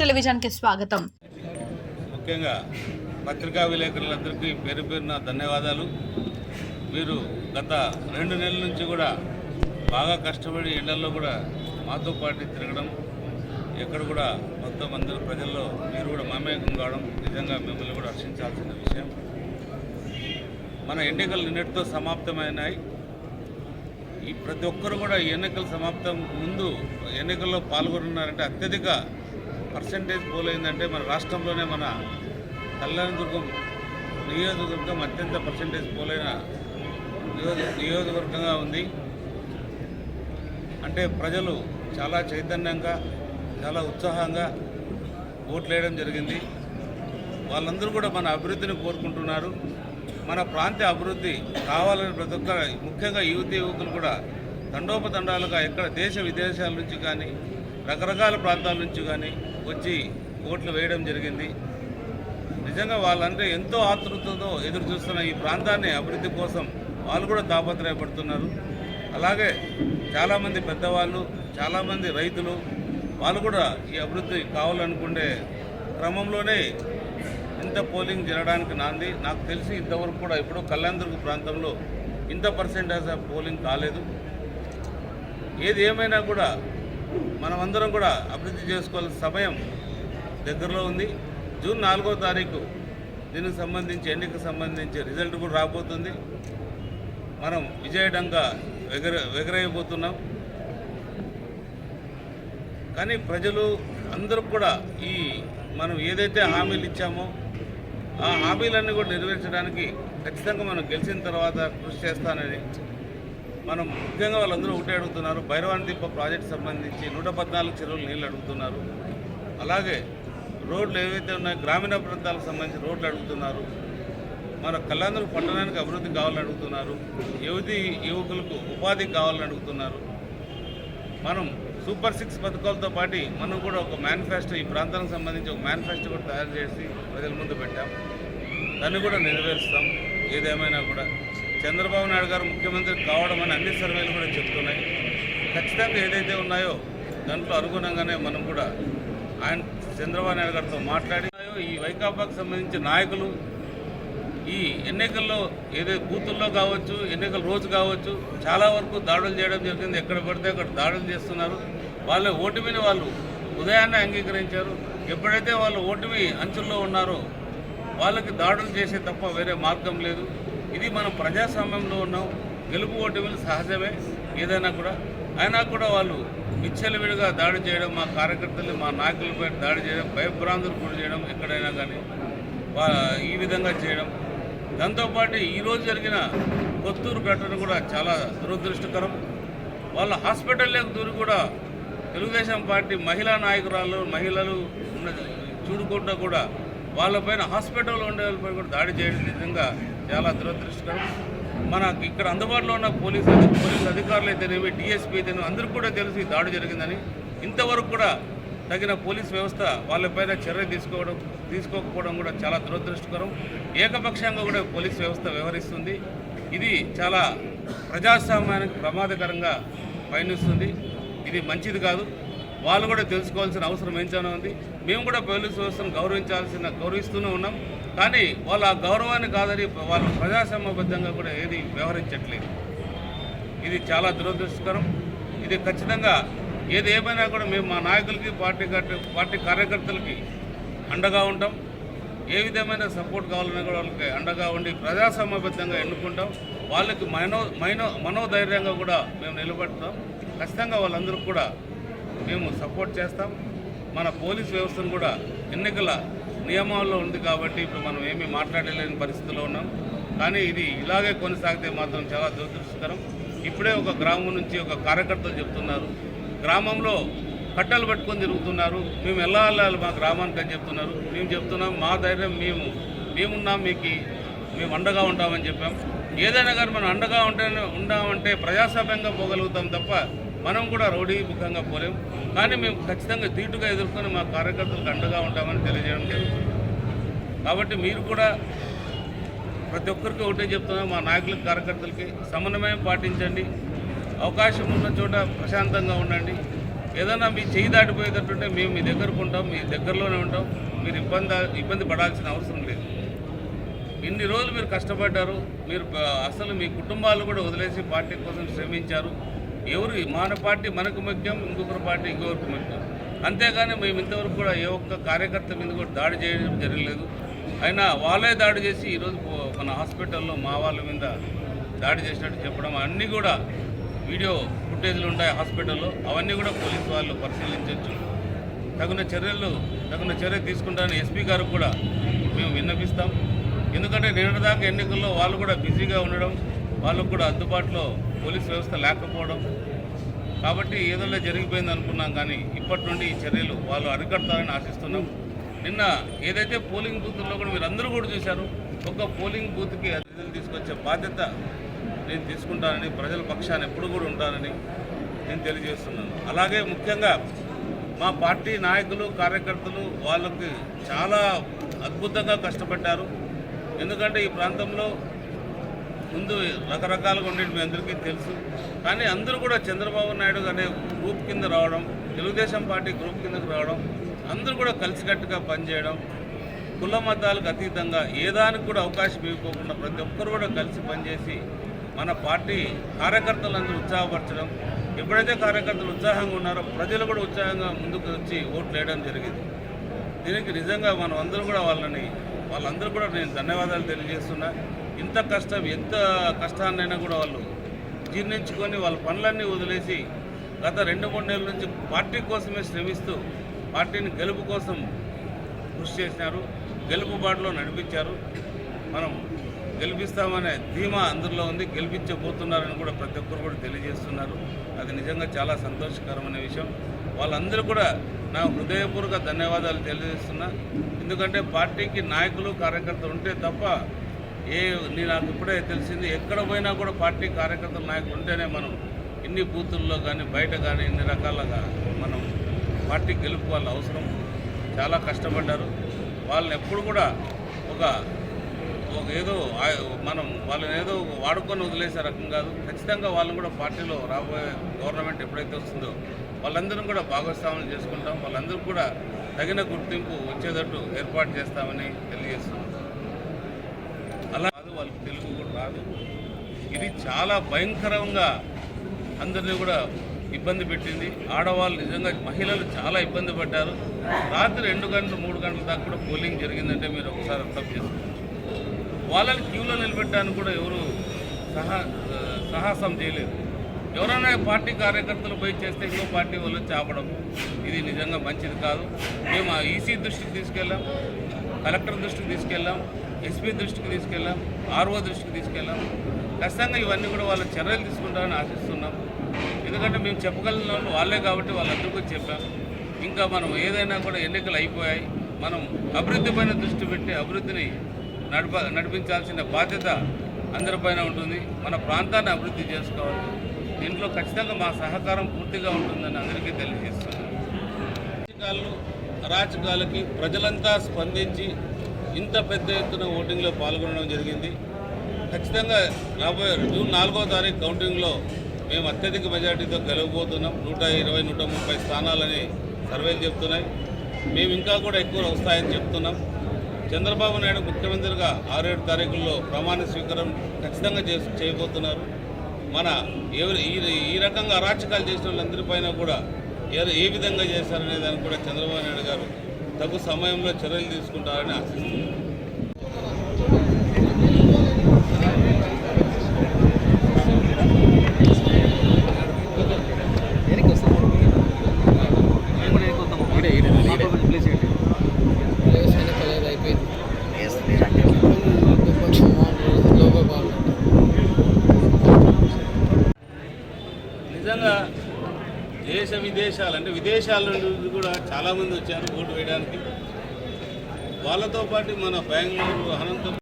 టెలివిజన్కి స్వాగతం. ముఖ్యంగా పత్రికా విలేకరులందరికీ పేరు పేరున ధన్యవాదాలు. మీరు గత రెండు నెలల నుంచి కూడా బాగా కష్టపడి ఎండల్లో కూడా మాతో పాటు తిరగడం ఎక్కడ కూడా మొత్తం అందరూ ప్రజల్లో మీరు కూడా మమేకం కావడం నిజంగా మిమ్మల్ని కూడా హర్షించాల్సిన విషయం. మన ఎన్నికలు నిన్నటితో సమాప్తమైనాయి. ఈ ప్రతి ఒక్కరు కూడా ఎన్నికల సమాప్తం ముందు ఎన్నికల్లో పాల్గొన్నారంటే అత్యధిక పర్సంటేజ్ పోలైందంటే మన రాష్ట్రంలోనే మన కళ్యాణదుర్గం నియోజకవర్గం అత్యంత పర్సంటేజ్ పోలైన నియోజ నియోజకవర్గంగా ఉంది. అంటే ప్రజలు చాలా చైతన్యంగా చాలా ఉత్సాహంగా ఓట్లు వేయడం జరిగింది. వాళ్ళందరూ కూడా మన అభివృద్ధిని కోరుకుంటున్నారు. మన ప్రాంత అభివృద్ధి కావాలని ప్రతి ఒక్క ముఖ్యంగా యువతి యువకులు కూడా తండోపతండాలుగా ఎక్కడ దేశ విదేశాల నుంచి కానీ రకరకాల ప్రాంతాల నుంచి కానీ వచ్చి ఓట్లు వేయడం జరిగింది. నిజంగా వాళ్ళంటే ఎంతో ఆతృతతో ఎదురు చూస్తున్న ఈ ప్రాంతాన్ని అభివృద్ధి కోసం వాళ్ళు కూడా తాపత్రయపడుతున్నారు. అలాగే చాలామంది పెద్దవాళ్ళు చాలామంది రైతులు వాళ్ళు కూడా ఈ అభివృద్ధి కావాలనుకునే క్రమంలోనే ఇంత పోలింగ్ జరగడానికి నాంది. నాకు తెలిసి ఇంతవరకు కూడా ఇప్పుడు కళ్యాణదుర్గ ప్రాంతంలో ఇంత పర్సెంటేజ్ ఆఫ్ పోలింగ్ కాలేదు. ఏది ఏమైనా కూడా మనమందరం కూడా అభివృద్ధి చేసుకోవాల్సిన సమయం దగ్గరలో ఉంది. జూన్ నాలుగో తారీఖు దీనికి సంబంధించి ఎన్నికకు సంబంధించి రిజల్ట్ కూడా రాబోతుంది. మనం విజయడంగా ఎగర ఎగరేయబోతున్నాం కానీ ప్రజలు అందరూ కూడా ఈ మనం ఏదైతే హామీలు ఇచ్చామో ఆ హామీలన్నీ కూడా నెరవేర్చడానికి ఖచ్చితంగా మనం గెలిచిన తర్వాత కృషి చేస్తానని మనం ముఖ్యంగా వాళ్ళందరూ ఒకటే అడుగుతున్నారు. భైరవాన్ దీప ప్రాజెక్ట్ సంబంధించి నూట పద్నాలుగు చెరువులు నీళ్ళు అడుగుతున్నారు. అలాగే రోడ్లు ఏవైతే ఉన్నాయో గ్రామీణ ప్రాంతాలకు సంబంధించి రోడ్లు అడుగుతున్నారు. మన కళ్ళందరూ పట్టణానికి అభివృద్ధి కావాలని అడుగుతున్నారు. యువతి యువకులకు ఉపాధి కావాలని అడుగుతున్నారు. మనం సూపర్ సిక్స్ పథకాలతో పాటు మనం కూడా ఒక మేనిఫెస్టో ఈ ప్రాంతానికి సంబంధించి ఒక మేనిఫెస్టో కూడా తయారు చేసి ప్రజల ముందు పెట్టాం. దాన్ని కూడా నెరవేరుస్తాం. ఏదేమైనా కూడా చంద్రబాబు నాయుడు గారు ముఖ్యమంత్రి కావడం అని అన్ని సర్వేలు కూడా చెప్తున్నాయి. ఖచ్చితంగా ఏదైతే ఉన్నాయో దాంట్లో అనుగుణంగానే మనం కూడా ఆయన చంద్రబాబు నాయుడు గారితో మాట్లాడి ఈ వైకాపాకు సంబంధించి నాయకులు ఈ ఎన్నికల్లో ఏదో బూతుల్లో కావచ్చు ఎన్నికల రోజు కావచ్చు చాలా వరకు దాడులు చేయడం జరిగింది. ఎక్కడ పడితే అక్కడ దాడులు చేస్తున్నారు. వాళ్ళ ఓటమిని వాళ్ళు ఉదయాన్నే అంగీకరించారు. ఎప్పుడైతే వాళ్ళు ఓటమి అంచుల్లో ఉన్నారో వాళ్ళకి దాడులు చేసే తప్ప వేరే మార్గం లేదు. ఇది మనం ప్రజాస్వామ్యంలో ఉన్నాం. గెలుపు ఓటమిలు సహజమే. ఏదైనా కూడా అయినా కూడా వాళ్ళు విచ్చలవిడిగా దాడి చేయడం మా కార్యకర్తలు మా నాయకులపై దాడి చేయడం భయభ్రాంతులు గురి చేయడం ఎక్కడైనా కానీ వా- ఈ విధంగా చేయడం. దాంతోపాటు ఈరోజు జరిగిన కొత్తూరు ఘటన కూడా చాలా దురదృష్టకరం. వాళ్ళ హాస్పిటల్లోకి దూరి కూడా తెలుగుదేశం పార్టీ మహిళా నాయకురాలు మహిళలు ఉన్న చూడుకుంటూ కూడా వాళ్ళపైన హాస్పిటల్లో ఉండే వాళ్ళపై కూడా దాడి చేయడం నిజంగా చాలా దురదృష్టకరం మనకు ఇక్కడ అందుబాటులో ఉన్న పోలీస్ పోలీస్ అధికారులు అయితేనేవి డిఎస్పీ అయితేనే అందరికీ కూడా తెలిసి ఈ దాడి జరిగిందని ఇంతవరకు కూడా తగిన పోలీస్ వ్యవస్థ వాళ్ళపైన చర్య తీసుకోవడం తీసుకోకపోవడం కూడా చాలా దురదృష్టకరం. ఏకపక్షంగా కూడా పోలీస్ వ్యవస్థ వ్యవహరిస్తుంది. ఇది చాలా ప్రజాస్వామ్యానికి ప్రమాదకరంగా పయనిస్తుంది. ఇది మంచిది కాదు. వాళ్ళు కూడా తెలుసుకోవాల్సిన అవసరం ఎంచానే ఉంది. మేము కూడా పోలీస్ వ్యవస్థను గౌరవించాల్సిన గౌరవిస్తూనే ఉన్నాం. కానీ వాళ్ళ ఆ గౌరవాన్ని కాదని వాళ్ళు ప్రజాస్వామ్యబద్ధంగా కూడా ఏది వ్యవహరించట్లేదు. ఇది చాలా దురదృష్టకరం. ఇది ఖచ్చితంగా ఏది ఏమైనా కూడా మేము మా నాయకులకి పార్టీ పార్టీ కార్యకర్తలకి అండగా ఉంటాం. ఏ విధమైన సపోర్ట్ కావాలన్నా కూడా వాళ్ళకి అండగా ఉండి ప్రజాస్వామ్యబద్ధంగా ఎన్నుకుంటాం. వాళ్ళకి మనో మైనో మనోధైర్యంగా కూడా మేము నిలబడతాం. ఖచ్చితంగా వాళ్ళందరూ కూడా మేము సపోర్ట్ చేస్తాం. మన పోలీస్ వ్యవస్థను కూడా ఎన్నికల నియమాల్లో ఉంది కాబట్టి ఇప్పుడు మనం ఏమీ మాట్లాడలేని పరిస్థితిలో ఉన్నాం. కానీ ఇది ఇలాగే కొనసాగితే మాత్రం చాలా దురదృష్టకరం. ఇప్పుడే ఒక గ్రామం నుంచి ఒక కార్యకర్తలు చెప్తున్నారు. గ్రామంలో కట్టలు పట్టుకొని తిరుగుతున్నారు. మేము ఎలా వెళ్ళాలి మా గ్రామానికి అని చెప్తున్నారు. మేము చెప్తున్నాం మా ధైర్యం మేము మేమున్నాం మీకు మేము అండగా ఉంటామని చెప్పాం. ఏదైనా కానీ మనం అండగా ఉంటే ఉండామంటే ప్రజాస్వామ్యంగా పోగలుగుతాం తప్ప మనం కూడా రౌడీ ముఖంగా పోలేం. కానీ మేము ఖచ్చితంగా ధీటుగా ఎదుర్కొని మా కార్యకర్తలకు అండగా ఉంటామని తెలియజేయడం జరుగుతుంది. కాబట్టి మీరు కూడా ప్రతి ఒక్కరికి ఒకటే చెప్తున్నాం మా నాయకులకి కార్యకర్తలకి సమన్వయం పాటించండి. అవకాశం ఉన్న చోట ప్రశాంతంగా ఉండండి. ఏదైనా మీ చేయి దాటిపోయేటట్టుంటే మేము మీ దగ్గరకు ఉంటాం మీ దగ్గరలోనే ఉంటాం. మీరు ఇబ్బంది ఇబ్బంది పడాల్సిన అవసరం లేదు. ఇన్ని రోజులు మీరు కష్టపడ్డారు. మీరు అసలు మీ కుటుంబాలు కూడా వదిలేసి పార్టీ కోసం శ్రమించారు. ఎవరు మన పార్టీ మనకు ముఖ్యం ఇంకొకరి పార్టీ ఇంకొకరికి ముఖ్యం అంతేగాని మేము ఇంతవరకు కూడా ఏ ఒక్క కార్యకర్త మీద కూడా దాడి చేయడం జరగలేదు. అయినా వాళ్ళే దాడి చేసి ఈరోజు మన హాస్పిటల్లో మా వాళ్ళ మీద దాడి చేసినట్టు చెప్పడం అన్నీ కూడా వీడియో ఫుటేజ్లు ఉంటాయి హాస్పిటల్లో. అవన్నీ కూడా పోలీసు వాళ్ళు పరిశీలించవచ్చు తగిన చర్యలు తగిన చర్య తీసుకుంటారని ఎస్పీ గారు కూడా మేము విన్నపిస్తాం. ఎందుకంటే నిన్నటిదాకా ఎన్నికల్లో వాళ్ళు కూడా బిజీగా ఉండడం వాళ్ళకు కూడా అందుబాటులో పోలీస్ వ్యవస్థ లేకపోవడం. కాబట్టి ఏదైనా జరిగిపోయింది అనుకున్నాం కానీ ఇప్పటి నుండి ఈ చర్యలు వాళ్ళు అరికడతారని ఆశిస్తున్నాం. నిన్న ఏదైతే పోలింగ్ బూత్లో కూడా మీరు అందరూ కూడా చూశారు ఒక పోలింగ్ బూత్కి అతిథులు తీసుకొచ్చే బాధ్యత నేను తీసుకుంటానని ప్రజల పక్షాన్ని ఎప్పుడు కూడా ఉంటానని నేను తెలియజేస్తున్నాను. అలాగే ముఖ్యంగా మా పార్టీ నాయకులు కార్యకర్తలు వాళ్ళకి చాలా అద్భుతంగా కష్టపడ్డారు. ఎందుకంటే ఈ ప్రాంతంలో ముందు రకరకాలుగా ఉండేది మీ అందరికీ తెలుసు. కానీ అందరూ కూడా చంద్రబాబు నాయుడు అనే గ్రూప్ కింద రావడం తెలుగుదేశం పార్టీ గ్రూప్ కిందకు రావడం అందరూ కూడా కలిసికట్టుగా పనిచేయడం కుల మతాలకు అతీతంగా ఏ దానికి కూడా అవకాశం ఇవ్వకుండా ప్రతి ఒక్కరు కూడా కలిసి పనిచేసి మన పార్టీ కార్యకర్తలందరూ ఉత్సాహపరచడం ఎప్పుడైతే కార్యకర్తలు ఉత్సాహంగా ఉన్నారో ప్రజలు కూడా ఉత్సాహంగా ముందుకు వచ్చి ఓట్లు వేయడం జరిగింది. దీనికి నిజంగా మనం అందరూ కూడా వాళ్ళని వాళ్ళందరూ కూడా నేను ధన్యవాదాలు తెలియజేస్తున్నా. ఇంత కష్టం ఎంత కష్టాన్నైనా కూడా వాళ్ళు జీర్ణించుకొని వాళ్ళ పనులన్నీ వదిలేసి గత రెండు మూడు నెలల నుంచి పార్టీ కోసమే శ్రమిస్తూ పార్టీని గెలుపు కోసం కృషి చేసినారు. గెలుపు బాటలో నడిపించారు. మనం గెలిపిస్తామనే ధీమా అందరిలో ఉంది. గెలిపించబోతున్నారని కూడా ప్రతి ఒక్కరు కూడా తెలియజేస్తున్నారు. అది నిజంగా చాలా సంతోషకరమైన విషయం. వాళ్ళందరూ కూడా నా హృదయపూర్వక ధన్యవాదాలు తెలియజేస్తున్నా. ఎందుకంటే పార్టీకి నాయకులు కార్యకర్తలు ఉంటే తప్ప ఏ నేను నాకు ఇప్పుడే తెలిసింది ఎక్కడ పోయినా కూడా పార్టీ కార్యకర్తలు నాయకులు ఉంటేనే మనం ఇన్ని బూతుల్లో కానీ బయట కానీ ఇన్ని రకాలుగా మనం పార్టీ గెలుపు వాళ్ళ అవసరం. చాలా కష్టపడ్డారు. వాళ్ళని ఎప్పుడు కూడా ఒక ఒక ఏదో మనం వాళ్ళని ఏదో వాడుకొని వదిలేసే రకం కాదు. ఖచ్చితంగా వాళ్ళని కూడా పార్టీలో రాబోయే గవర్నమెంట్ ఎప్పుడైతే వస్తుందో వాళ్ళందరం కూడా భాగస్వాములు చేసుకుంటాం. వాళ్ళందరూ కూడా తగిన గుర్తింపు వచ్చేటట్టు ఏర్పాటు చేస్తామని తెలియజేస్తున్నాం. అలా కాదు వాళ్ళకి తెలుగు కూడా రాదు. ఇది చాలా భయంకరంగా అందరినీ కూడా ఇబ్బంది పెట్టింది. ఆడవాళ్ళు నిజంగా మహిళలు చాలా ఇబ్బంది పడ్డారు. రాత్రి రెండు గంటలు మూడు గంటల దాకా కూడా పోలింగ్ జరిగిందంటే మీరు ఒకసారి అర్థం చేసుకోండి వాళ్ళని క్యూలో నిలబెట్టడానికి కూడా ఎవరు సహా సాహసం చేయలేదు. ఎవరైనా పార్టీ కార్యకర్తలు పోయి చేస్తే ఇంకో పార్టీ వాళ్ళు చాపడం ఇది నిజంగా మంచిది కాదు. మేము ఆ ఈసీ దృష్టికి తీసుకెళ్ళాం కలెక్టర్ దృష్టికి తీసుకెళ్ళాం ఎస్పీ దృష్టికి తీసుకెళ్ళాం ఆర్ఓ దృష్టికి తీసుకెళ్ళాం. ఖచ్చితంగా ఇవన్నీ కూడా వాళ్ళ చర్యలు తీసుకుంటారని ఆశిస్తున్నాం. ఎందుకంటే మేము చెప్పగలిగిన వాళ్ళే కాబట్టి వాళ్ళందరికీ చెప్పాం. ఇంకా మనం ఏదైనా కూడా ఎన్నికలు అయిపోయాయి మనం అభివృద్ధి పైన దృష్టి పెట్టి అభివృద్ధిని నడప నడిపించాల్సిన బాధ్యత అందరిపైన ఉంటుంది. మన ప్రాంతాన్ని అభివృద్ధి చేసుకోవాలి. దీంట్లో ఖచ్చితంగా మా సహకారం పూర్తిగా ఉంటుందని అందరికీ తెలియజేస్తున్నాను. రాజకీయాలు అరాచకాలకి ప్రజలంతా స్పందించి ఇంత పెద్ద ఎత్తున ఓటింగ్లో పాల్గొనడం జరిగింది. ఖచ్చితంగా రాబోయే జూన్ నాలుగో తారీఖు కౌంటింగ్లో మేము అత్యధిక మెజార్టీతో గెలవబోతున్నాం. నూట ఇరవై నూట ముప్పై స్థానాలని సర్వేలు చెప్తున్నాయి. మేము ఇంకా కూడా ఎక్కువ వస్తాయని చెప్తున్నాం. చంద్రబాబు నాయుడు ముఖ్యమంత్రిగా ఆరేడు తారీఖుల్లో ప్రమాణ స్వీకారం ఖచ్చితంగా చేసి చేయబోతున్నారు. మన ఎవరు ఈ ఈ రకంగా అరాచకాలు చేసిన వాళ్ళందరిపైన కూడా ఏ ఏ విధంగా చేశారనే దానికి కూడా చంద్రబాబు నాయుడు గారు తగు సమయంలో చర్యలు తీసుకుంటారని ఆశిస్తున్నాను ప్లేస్ వెనకాల అయిపోయింది లోగో బాగుంది నిజంగా దేశ విదేశాలు అంటే విదేశాల నుండి కూడా చాలామంది వచ్చారు ఓటు వేయడానికి. వాళ్ళతో పాటు మన బెంగళూరు అనంతపురం